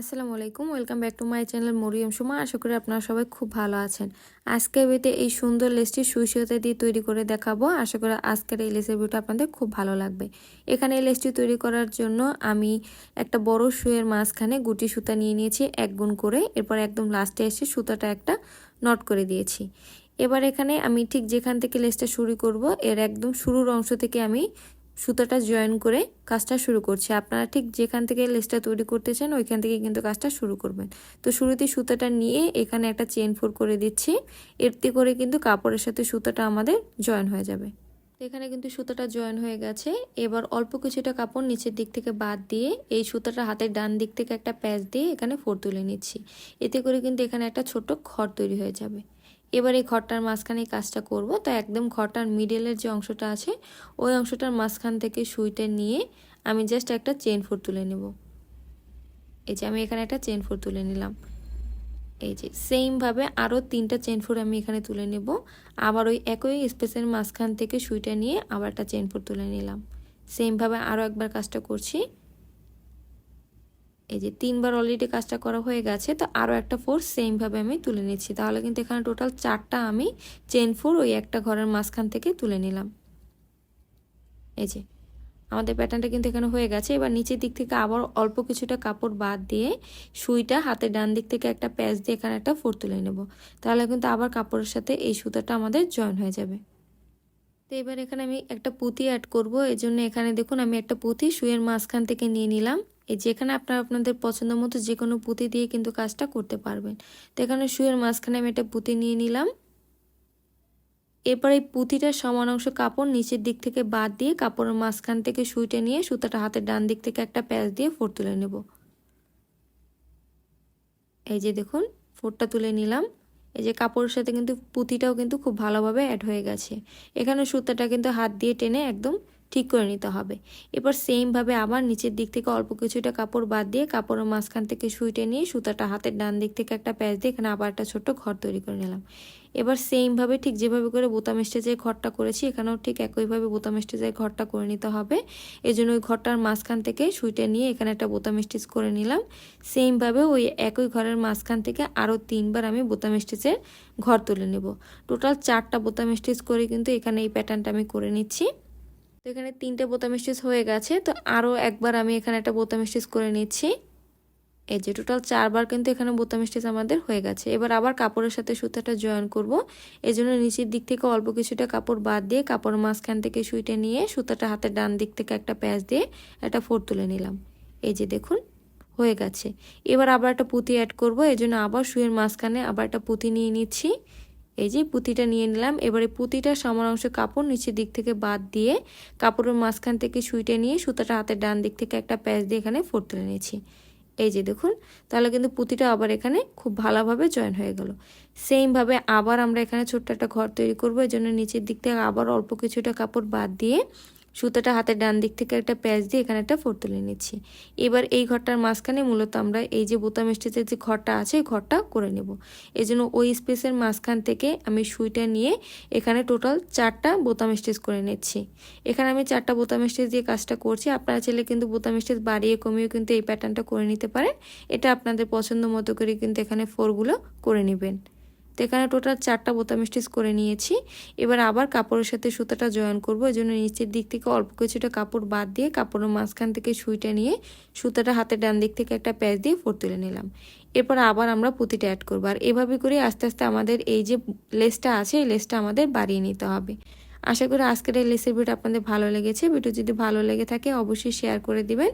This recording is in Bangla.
আসসালামু আলাইকুম, welcome back to my channel Mariyam Suma. আশা করি আপনারা সবাই খুব ভালো আছেন। আজকের বেতে এই সুন্দর লেসটি সুই দিয়ে তৈরি করে দেখাবো। আশা করি আজকের এই লেসের ভিডিওটা আপনাদের খুব ভালো লাগবে। এখানে এই লেসটি তৈরি করার জন্য আমি একটা বড় সুয়ের মাঝখানে গুটি সুতা নিয়ে নিয়েছি, এক গুণ করে। এরপর একদম লাস্টে এসে সুতাটা একটা নট করে দিয়েছি। এবার এখানে আমি ঠিক যেখান থেকে লেসটা শুরু করব, এর একদম শুরুর অংশ থেকে আমি সুতাটা জয়েন করে কাজটা শুরু করছি। আপনারা ঠিক যেখান থেকে লেসটা তৈরি করতে চান, ওইখান থেকে কিন্তু কাজটা শুরু করবেন। তো শুরুতে সুতাটা নিয়ে এখানে একটা চেন ফোর করে দিচ্ছি। এরতে করে কিন্তু কাপড়ের সাথে সুতাটা আমাদের জয়েন হয়ে যাবে। এখানে কিন্তু সুতাটা জয়েন হয়ে গেছে। এবার অল্প কিছুটা কাপড় নিচের দিক থেকে বাদ দিয়ে এই সুতাটা হাতের ডান দিক থেকে একটা প্যাচ দিয়ে এখানে ফোর তুলে নিচ্ছি। এতে করে কিন্তু এখানে একটা ছোট ঘর তৈরি হয়ে যাবে। এবার এই ঘরটার মাঝখানে কাজটা করব। তো একদম ঘরটার মিডলের যে অংশটা আছে, ওই অংশটার মাঝখান থেকে সুইটা নিয়ে আমি জাস্ট একটা চেন ফোর তুলে নেব। এই যে আমি এখানে একটা চেন ফোর তুলে নিলাম। এই যে সেমভাবে আরও তিনটা চেন ফোর আমি এখানে তুলে নেব। আবার ওই একই স্পেসের মাঝখান থেকে সুইটা নিয়ে আবার একটা চেন ফোর তুলে নিলাম। সেমভাবে আরও একবার কাজটা করছি। এই যে তিনবার অলরেডি কাজটা করা হয়ে গেছে, তো আরও একটা ফোর সেমভাবে আমি তুলে নিচ্ছি। তাহলে কিন্তু এখানে টোটাল চারটা আমি চেন ফোর ওই একটা ঘরের মাঝখান থেকে তুলে নিলাম। এই যে, আমাদের প্যাটার্নটা কিন্তু এখানে হয়ে গেছে। এবার নিচের দিক থেকে আবার অল্প কিছুটা কাপড় বাদ দিয়ে সুইটা হাতের ডান দিক থেকে একটা প্যাচ দিয়ে এখানে একটা ফোর তুলে নেব। তাহলে কিন্তু আবার কাপড়ের সাথে এই সুতাটা আমাদের জয়েন হয়ে যাবে। তো এবার এখানে আমি একটা পুঁতি অ্যাড করব। এই জন্য এখানে দেখুন আমি একটা পুঁতি সুইয়ের মাঝখান থেকে নিয়ে নিলাম। যেখানে আপনারা আপনাদের পছন্দ মতো যে কোনো পুঁতি দিয়ে কিন্তু কাজটা করতে পারবেন। তো এখানে শুয়ের মাঝখানে আমি একটা পুঁতি নিয়ে নিলাম। এরপর এই পুঁতিটার সমান অংশ কাপড় নিচের দিক থেকে বাদ দিয়ে কাপড়ের মাঝখান থেকে সুইটা নিয়ে সুতাটা হাতের ডান দিক থেকে একটা প্যাচ দিয়ে ফোর তুলে নেব। এই যে দেখুন, ফোরটা তুলে নিলাম। এই যে কাপড়ের সাথে কিন্তু পুঁতিটাও কিন্তু খুব ভালোভাবে অ্যাড হয়ে গেছে। এখানে সুতাটা কিন্তু হাত দিয়ে টেনে একদম ঠিক করে নিতে হবে। এবার সেমভাবে আবার নিচের দিক থেকে অল্প কিছুটা কাপড় বাদ দিয়ে কাপড়ের মাঝখান থেকে সুইটে নিয়ে সুতাটা হাতের ডান দিক থেকে একটা প্যাচ দিয়ে এখানে আবার একটা ছোট্ট ঘর তৈরি করে নিলাম। এবার সেমভাবে ঠিক যেভাবে করে বোতাম স্টেজের ঘরটা করেছি, এখানেও ঠিক একইভাবে বোতাম স্টেজের ঘরটা করে নিতে হবে। এই জন্য ওই ঘরটার মাঝখান থেকে সুইটে নিয়ে এখানে একটা বোতাম স্টেজ করে নিলাম। সেমভাবে ওই একই ঘরের মাঝখান থেকে আরও তিনবার আমি বোতাম স্টেজের ঘর তুলে নেব। টোটাল চারটা বোতাম স্টেজ করে কিন্তু এখানে এই প্যাটার্নটা আমি করে নিচ্ছি। এখানে তিনটে বোতাম স্টিচ হয়ে গেছে, তো আরও একবার আমি এখানে একটা বোতাম স্টিচ করে নিচ্ছি। এই যে টোটাল চারবার কিন্তু এখানে বোতাম স্টিচ আমাদের হয়ে গেছে। এবার আবার কাপড়ের সাথে সুতাটা জয়েন করব। এই জন্য নিচের দিক থেকে অল্প কিছুটা কাপড় বাদ দিয়ে কাপড়ের মাঝখান থেকে সুইটে নিয়ে সুতাটা হাতের ডান দিক থেকে একটা প্যাচ দিয়ে একটা ফোর তুলে নিলাম। এই যে দেখুন, হয়ে গেছে। এবার আবার একটা পুঁতি অ্যাড করব, এই জন্য আবার শুয়ের মাঝখানে আবার একটা পুঁতি নিয়ে নিচ্ছি। এই যে পুঁতিটা নিয়ে নিলাম। এবারে পুঁতিটা সমান অংশ কাপড় নিচের দিক থেকে বাদ দিয়ে কাপড়ের মাঝখান থেকে সুইটে নিয়ে সুতাটা হাতের ডান দিক থেকে একটা প্যাচ দিয়ে এখানে ফোর তুলে নিয়েছি। এই যে দেখুন, তাহলে কিন্তু পুঁতিটা আবার এখানে খুব ভালোভাবে জয়েন হয়ে গেল। সেমভাবে আবার আমরা এখানে ছোট্ট একটা ঘর তৈরি করব। এই জন্য নিচের দিক থেকে আবার অল্প কিছুটা কাপড় বাদ দিয়ে সুতাটা হাতের ডান দিক থেকে একটা প্যাচ দিয়ে এখানে একটা ফোর তুলে নিচ্ছি। এবার এই ঘরটার মাঝখানে মূলত আমরা এই যে বোতাম স্টেজের যে ঘরটা আছে ঘরটা করে নেব। এই জন্য ওই স্পেসের মাঝখান থেকে আমি সুইটা নিয়ে এখানে টোটাল চারটা বোতাম স্টেজ করে নিচ্ছি। এখানে আমি চারটা বোতাম স্টেজ দিয়ে কাজটা করছি। আপনারা চাইলে কিন্তু বোতাম স্টেজ বাড়িয়ে কমিয়ে কিন্তু এই প্যাটার্নটা করে নিতে পারেন। এটা আপনাদের পছন্দ মতো করে কিন্তু এখানে ফোরগুলো করে নেবেন। তো এখানে টোটাল চারটা বোতাম স্টিচ করে নিয়েছি। এবার আবার কাপড়ের সাথে সুতাটা জয়েন করব, এই জন্য নিচের দিক থেকে অল্প কিছুটা কাপড় বাদ দিয়ে কাপড়ের মাঝখান থেকে সুইটা নিয়ে সুতাটা হাতের ডান দিক থেকে একটা প্যাচ দিয়ে ফোর তুলে নিলাম। এরপর আবার আমরা পুঁতিটা অ্যাড করব, আর এভাবে করে আস্তে আস্তে আমাদের এই যে লেসটা আছে, এই লেসটা আমাদের বাড়িয়ে নিতে হবে। আশা করি আজকের এই লেসের ভিডিও আপনাদের ভালো লেগেছে। ভিডিও যদি ভালো লেগে থাকে, অবশ্যই শেয়ার করে দিবেন।